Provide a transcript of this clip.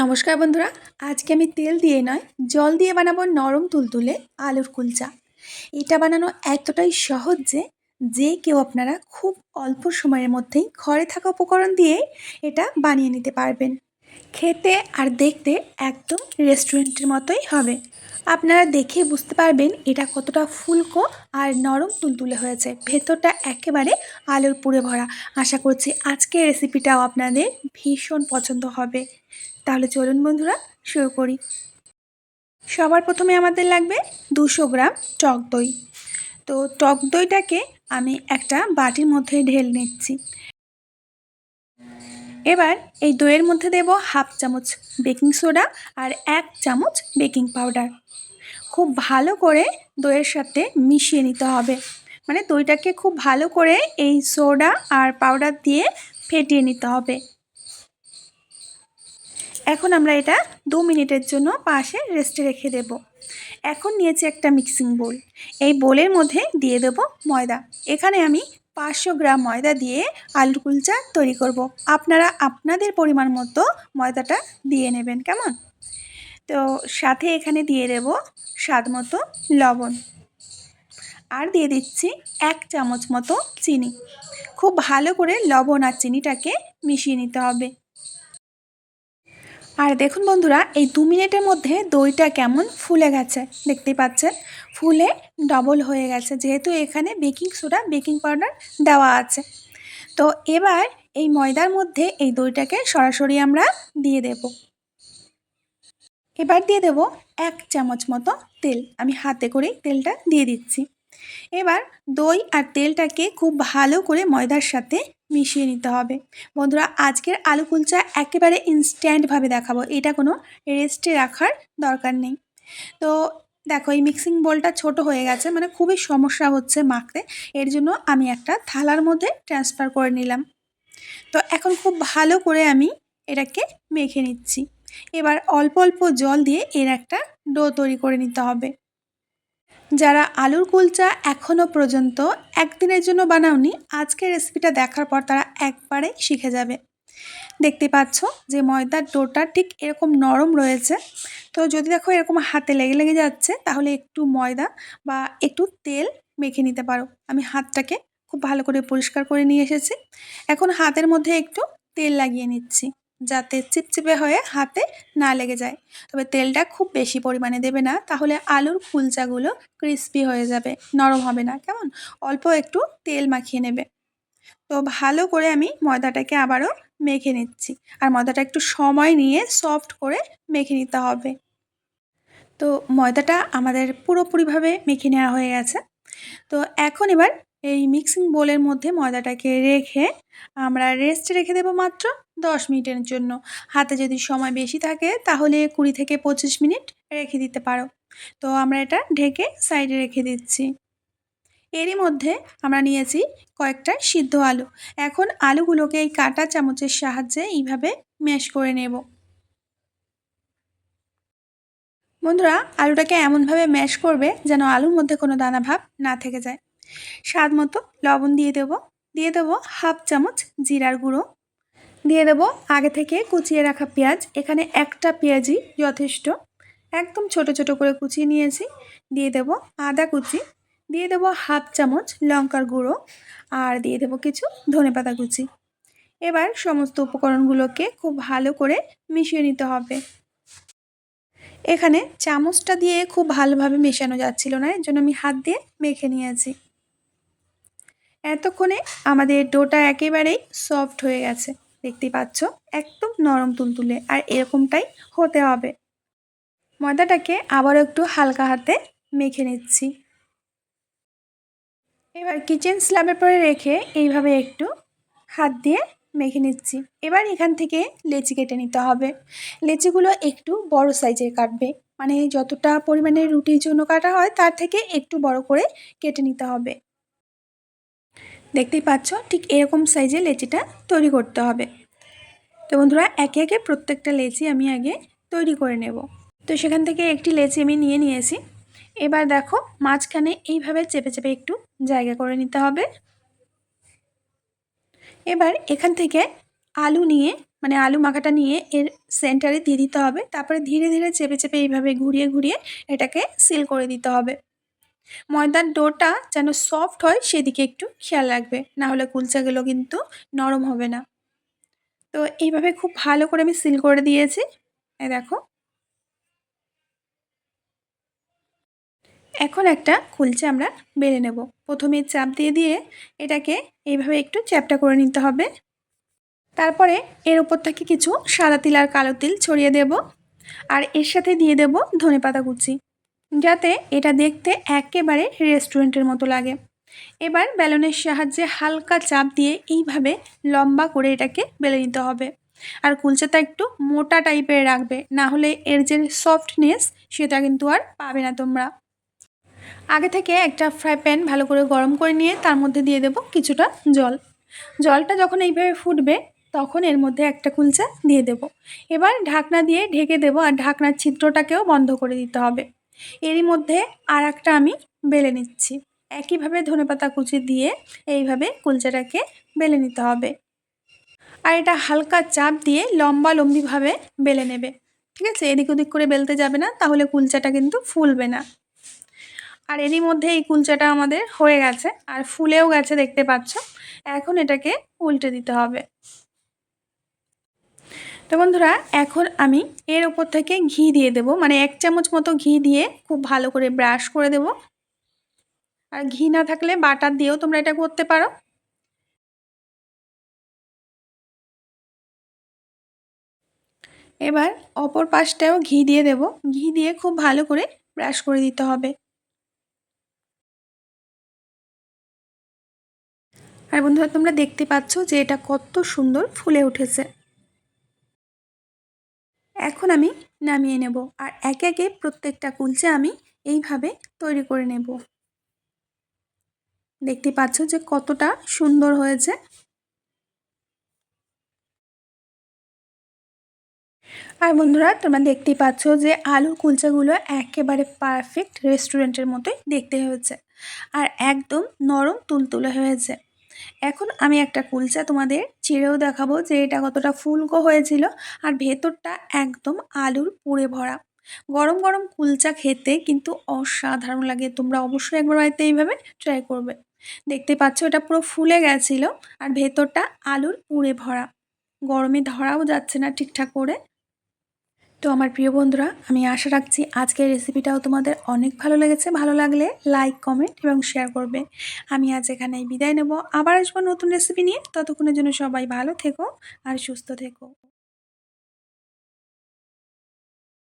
নমস্কার বন্ধুরা, আজকে আমি তেল দিয়ে নয়, জল দিয়ে বানাবো নরম তুলতুলে আলুর কুলচা। এটা বানানো এতটাই সহজ যে যে কেউ আপনারা খুব অল্প সময়ের মধ্যেই ঘরে থাকা উপকরণ দিয়ে এটা বানিয়ে নিতে পারবেন। খেতে আর দেখতে একদম রেস্টুরেন্টের মতোই হবে। আপনারা দেখে বুঝতে পারবেন এটা কতটা ফুলকো আর নরম তুলতুলে হয়েছে। ভেতরটা একেবারে আলুর পুরে ভরা। আশা করছি আজকের রেসিপিটাও আপনাদের ভীষণ পছন্দ হবে। তাহলে চলুন বন্ধুরা, শুরু করি। সবার প্রথমে আমাদের লাগবে দুশো গ্রাম টক দই। তো টক দইটাকে আমি একটা বাটির মধ্যে ঢেল নিচ্ছি। এবার এই দইয়ের মধ্যে দেব হাফ চামচ বেকিং সোডা আর এক চামচ বেকিং পাউডার। খুব ভালো করে দইয়ের সাথে মিশিয়ে নিতে হবে। মানে দইটাকে খুব ভালো করে এই সোডা আর পাউডার দিয়ে ফেটিয়ে নিতে হবে। এখন আমরা এটা দু মিনিটের জন্য পাশে রেস্টে রেখে দেব। এখন নিয়েছি একটা মিক্সিং বোল। এই বোলের মধ্যে দিয়ে দেব ময়দা। এখানে আমি পাঁচশো গ্রাম ময়দা দিয়ে আলুর কুলচা তৈরি করব। আপনারা আপনাদের পরিমাণ মতো ময়দাটা দিয়ে নেবেন, কেমন? তো সাথে এখানে দিয়ে দেব স্বাদ মতো লবণ। আর দিয়ে দিচ্ছি এক চামচ মতো চিনি। খুব ভালো করে লবণ আর চিনিটাকে মিশিয়ে নিতে হবে। আর দেখুন বন্ধুরা, এই দু মিনিটের মধ্যে দইটা কেমন ফুলে গেছে, দেখতেই পাচ্ছেন? ফুলে ডবল হয়ে গেছে, যেহেতু এখানে বেকিং সোডা বেকিং পাউডার দেওয়া আছে। তো এবার এই ময়দার মধ্যে এই দইটাকে সরাসরি আমরা দিয়ে দেব। এবার দিয়ে দেব এক চামচ মতো তেল, আমি হাতে করেই তেলটা দিয়ে দিচ্ছি। এবার দই আর তেলটাকে খুব ভালো করে ময়দার সাথে মিশিয়ে নিতে হবে। বন্ধুরা, আজকের আলু কুলচা একেবারে ইনস্ট্যান্টভাবে দেখাবো। এটা কোনো রেস্টে রাখার দরকার নেই। তো দেখো, এই মিক্সিং বোলটা ছোট হয়ে গেছে মানে খুবই সমস্যা হচ্ছে মাখতে। এর জন্য আমি একটা থালার মধ্যে ট্রান্সফার করে নিলাম। তো এখন খুব ভালো করে আমি এটাকে মেখে নিচ্ছি। এবার অল্প অল্প জল দিয়ে এর একটা ডো তৈরি করে নিতে হবে। যারা আলুর কুলচা এখনও পর্যন্ত একদিনের জন্য বানাওনি আজকের রেসিপিটা দেখার পর তারা একবারেই শিখে যাবে। দেখতে পাচ্ছ যে ময়দার ডোটা ঠিক এরকম নরম রয়েছে। তো যদি দেখো এরকম হাতে লেগে লেগে যাচ্ছে, তাহলে একটু ময়দা বা একটু তেল মেখে নিতে পারো। আমি হাতটাকে খুব ভালো করে পরিষ্কার করে নিয়ে এসেছি। এখন হাতের মধ্যে একটু তেল লাগিয়ে নিচ্ছি। যাতে চিপচিপে হয়ে হাতে না লেগে যায়। তবে তেলটা খুব বেশি পরিমাণে দেবে না, তাহলে আলুর কুলচাগুলো ক্রিস্পি হয়ে যাবে, নরম হবে না, কেমন? অল্প একটু তেল মাখিয়ে নেবে। তো ভালো করে আমি ময়দাটাকে আবারও মেখে নিচ্ছি। আর ময়দাটা একটু সময় নিয়ে সফট করে মেখে নিতে হবে। তো ময়দাটা আমাদের পুরোপুরিভাবে মেখে নেওয়া হয়ে গেছে। তো এখন এবার এই মিক্সিং বোলের মধ্যে ময়দাটাকে রেখে আমরা রেস্ট রেখে দেবো মাত্র দশ মিনিটের জন্য। হাতে যদি সময় বেশি থাকে, তাহলে কুড়ি থেকে পঁচিশ মিনিট রেখে দিতে পারো। তো আমরা এটা ঢেকে সাইডে রেখে দিচ্ছি। এরই মধ্যে আমরা নিয়েছি কয়েকটা সিদ্ধ আলু। এখন আলুগুলোকে এই কাটা চামচের সাহায্যে এইভাবে ম্যাশ করে নেব। বন্ধুরা, আলুটাকে এমনভাবে ম্যাশ করবে যেন আলুর মধ্যে কোনো দানা ভাব না থেকে যায়। স্বাদ মতো লবণ দিয়ে দেবো। দিয়ে দেবো হাফ চামচ জিরার গুঁড়ো। দিয়ে দেবো আগে থেকে কুচিয়ে রাখা পেঁয়াজ। এখানে একটা পেঁয়াজই যথেষ্ট। একদম ছোট ছোট করে কুচিয়ে নিয়েছি। দিয়ে দেবো আদা কুচি। দিয়ে দেবো হাফ চামচ লঙ্কার গুঁড়ো। আর দিয়ে দেবো কিছু ধনেপাতা কুচি। এবার সমস্ত উপকরণগুলোকে খুব ভালো করে মিশিয়ে নিতে হবে। এখানে চামচটা দিয়ে খুব ভালোভাবে মেশানো যাচ্ছিল না, এর জন্য আমি হাত দিয়ে মেখে নিয়েছি। এতক্ষণে আমাদের ডোটা একেবারেই সফট হয়ে গেছে, দেখতে পাচ্ছ? একদম নরম তুলতুলে, আর এরকমটাই হতে হবে। ময়দাটাকে আবারও একটু হালকা হাতে মেখে নিচ্ছি। এবার কিচেন স্ল্যাবের পরে রেখে এইভাবে একটু হাত দিয়ে মেখে নিচ্ছি। এবার এখান থেকে লেচি কেটে নিতে হবে। লেচিগুলো একটু বড় সাইজের কাটবে মানে যতটা পরিমাণে রুটির জন্য কাটা হয় তার থেকে একটু বড় করে কেটে নিতে হবে। দেখতেই পাচ্ছ, ঠিক এরকম সাইজে লেচিটা তৈরি করতে হবে। তো বন্ধুরা, একে একে প্রত্যেকটা লেচি আমি আগে তৈরি করে নেব। তো সেখান থেকে একটি লেচি আমি নিয়ে নিয়েছি। এবার দেখো, মাঝখানে এইভাবে চেপে চেপে একটু জায়গা করে নিতে হবে। এবার এখান থেকে আলু নিয়ে মানে আলু মাখাটা নিয়ে এর সেন্টারে দিয়ে দিতে হবে। তারপরে ধীরে ধীরে চেপে চেপে এইভাবে ঘুরিয়ে ঘুরিয়ে এটাকে সিল করে দিতে হবে। ময়দার ডোটা যেন সফট হয়, সেদিকে একটু খেয়াল রাখবে। না হলে কুলচাগুলো কিন্তু নরম হবে না। তো এইভাবে খুব ভালো করে আমি সিল করে দিয়েছি। এই দেখো। এখন একটা কুলচা আমরা বেলে নেব। প্রথমে চাপ দিয়ে দিয়ে এটাকে এইভাবে একটু চ্যাপটা করে নিতে হবে। তারপরে এর উপর থেকে কিছু সাদা তিল আর কালো তিল ছড়িয়ে দেব। আর এর সাথে দিয়ে দেব ধনে পাতা কুচি। যাতে এটা দেখতে একেবারে রেস্টুরেন্টের মতো লাগে। এবার বেলনের সাহায্যে হালকা চাপ দিয়ে এইভাবে লম্বা করে এটাকে বেলে নিতে হবে। আর কুলচাটা একটু মোটা টাইপের রাখবে, না হলে এর যে সফটনেস সেটা কিন্তু আর পাবে না তোমরা। আগে থেকে একটা ফ্রাই প্যান ভালো করে গরম করে নিয়ে তার মধ্যে দিয়ে দেব কিছুটা জল। জলটা যখন এইভাবে ফুটবে, তখন এর মধ্যে একটা কুলচা দিয়ে দেব। এবার ঢাকনা দিয়ে ঢেকে দেব আর ঢাকনার ছিদ্রটাকেও বন্ধ করে দিতে হবে। এরই মধ্যে আর একটা আমি বেলে নিচ্ছি। একইভাবে ধনেপাতা কুচি দিয়ে এইভাবে কুলচাটাকে বেলে নিতে হবে। আর এটা হালকা চাপ দিয়ে লম্বা লম্বিভাবে বেলে নেবে। ঠিক আছে? এদিক ওদিক করে বেলতে যাবে না, তাহলে কুলচাটা কিন্তু ফুলবে না। আর এরই মধ্যে এই কুলচাটা আমাদের হয়ে গেছে, আর ফুলেও গেছে দেখতে পাচ্ছ। এখন এটাকে উল্টে দিতে হবে। তো বন্ধুরা, এখন আমি এর ওপর থেকে ঘি দিয়ে দেব। মানে এক চামচ মতো ঘি দিয়ে খুব ভালো করে ব্রাশ করে দেব। আর ঘি না থাকলে বাটার দিয়েও তোমরা এটা করতে পারো। এবার অপর পাশটাও ঘি দিয়ে দেব। ঘি দিয়ে খুব ভালো করে ব্রাশ করে দিতে হবে। আর বন্ধুরা, তোমরা দেখতে পাচ্ছ যে এটা কত সুন্দর ফুলে উঠেছে। এখন আমি নামিয়ে নেব আর একে একে প্রত্যেকটা কুলচে আমি এইভাবে তৈরি করে নেব। দেখতে পাচ্ছ যে কতটা সুন্দর হয়েছে। আর বন্ধুরা, তোমরা দেখতেই পাচ্ছ যে আলুর কুলচাগুলো একেবারে পারফেক্ট রেস্টুরেন্টের মতোই দেখতে হয়েছে। আর একদম নরম তুলতুলে হয়েছে। এখন আমি একটা কুলচা তোমাদের চিড়েও দেখাবো যে এটা কতটা ফুলকো হয়েছিল। আর ভেতরটা একদম আলুর পুড়ে ভরা। গরম গরম কুলচা খেতে কিন্তু অসাধারণ লাগে। তোমরা অবশ্যই একবার বাড়িতে এইভাবে ট্রাই করবে। দেখতে পাচ্ছ এটা পুরো ফুলে গেছিল আর ভেতরটা আলুর পুড়ে ভরা। গরমে ধরাও যাচ্ছে না ঠিকঠাক করে। তো আমার প্রিয় বন্ধুরা, আমি আশা রাখছি আজকের রেসিপিটাও তোমাদের অনেক ভালো লেগেছে। ভালো লাগলে লাইক কমেন্ট এবং শেয়ার করবে। আমি আজ এখানেই বিদায় নেব। আবার আসব নতুন রেসিপি নিয়ে। ততক্ষণের জন্য সবাই ভালো থেকো আর সুস্থ থেকো।